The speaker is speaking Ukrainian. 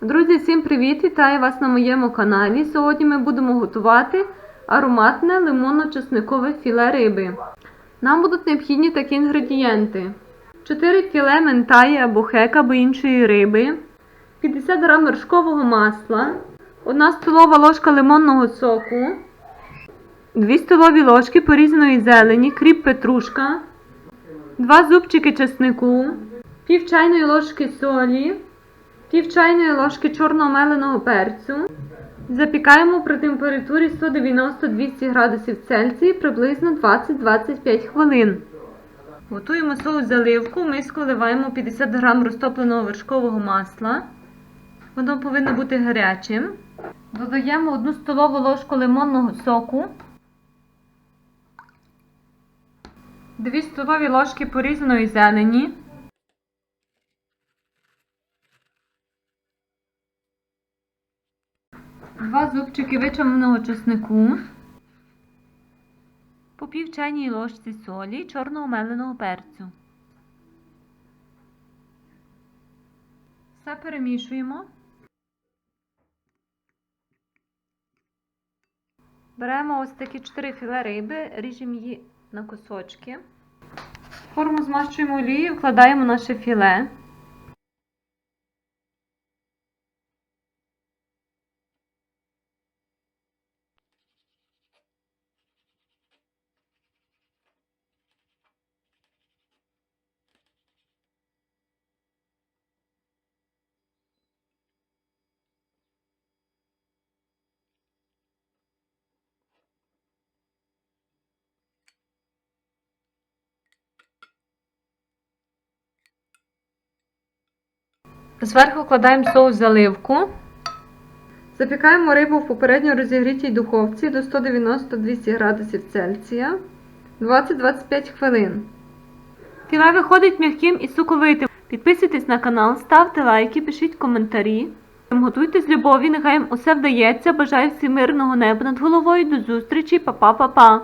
Друзі, всім привіт! Вітаю вас на моєму каналі. Сьогодні ми будемо готувати ароматне лимонно-чесникове філе риби. Нам будуть необхідні такі інгредієнти: 4 філе ментаї або хек або іншої риби, 50 г вершкового масла, 1 столова ложка лимонного соку, 2 столові ложки порізаної зелені, кріп петрушка, 2 зубчики чеснику, пів чайної ложки солі, пів чайної ложки чорного меленого перцю. Запікаємо при температурі 190-200 градусів Цельсії приблизно 20-25 хвилин. Готуємо соус заливку. Ми вливаємо 50 г розтопленого вершкового масла. Воно повинно бути гарячим. Додаємо 1 столову ложку лимонного соку. 2 столові ложки порізаної зелені. Два зубчики вичавленого чеснику, по пів чайній ложці солі чорного меленого перцю. Все перемішуємо. Беремо ось такі 4 філе риби, ріжемо її на кусочки. Форму змащуємо олією, вкладаємо наше філе. Зверху кладаємо соус заливку. Запікаємо рибу в попередньо розігрітій духовці до 190-200 градусів Цельсія 20-25 хвилин. Філе виходить м'яким і соковитим. Підписуйтесь на канал, ставте лайки, пишіть коментарі. Готуйте з любові, нехай вам усе вдається. Бажаю всім мирного неба над головою. До зустрічі, па-па-па-па!